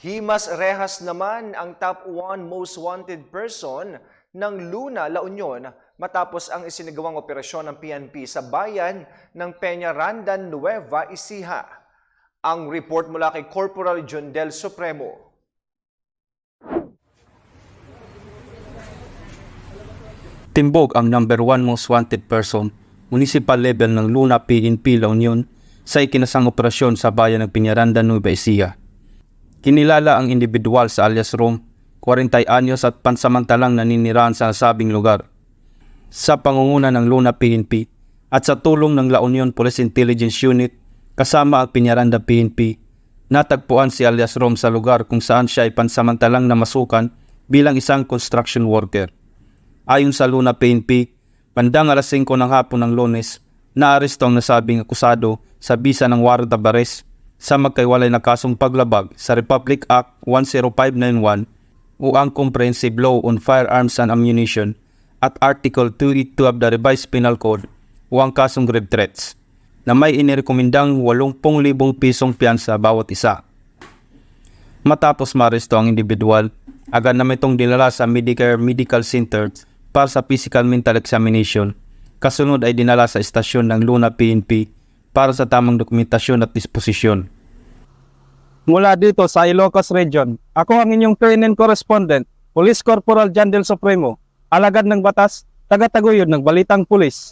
Himas Rehas naman ang top 1 most wanted person ng Luna, La Union matapos ang isinagawang operasyon ng PNP sa bayan ng Peñaranda, Nueva Ecija. Ang report mula kay Corporal John Del Supremo. Timbog ang number one most wanted person, municipal level ng Luna PNP La Union sa ikinasang operasyon sa bayan ng Piñaranda, Nueva Ecija. Kinilala ang individual sa alias Rom, 40 anyos at pansamantalang naninirahan sa nasabing lugar. Sa pangunguna ng Luna PNP at sa tulong ng La Union Police Intelligence Unit kasama ang Piñaranda PNP, natagpuan si alias Rom sa lugar kung saan siya ay pansamantalang namasukan bilang isang construction worker. Ayon sa Luna PNP, bandang alas 5 ng hapon ng lunes, naaresto ang nasabing akusado sa bisa ng warrant of arrest sa magkaiwalay na kasong paglabag sa Republic Act 10591 o ang Comprehensive Law on Firearms and Ammunition at Article 282 of the Revised Penal Code o ang kasong grave threats na may inirekomendang 80,000 pisong piyansa bawat isa. Matapos maresto ang individual, agad na itong dinala sa Medicare Medical Center para sa physical mental examination. Kasunod ay dinala sa estasyon ng Luna PNP para sa tamang dokumentasyon at disposisyon. Mula dito sa Ilocos Region, ako ang inyong trainee correspondent, Police Corporal John Del Supremo, alagad ng batas, taga-taguyod ng Balitang Pulis.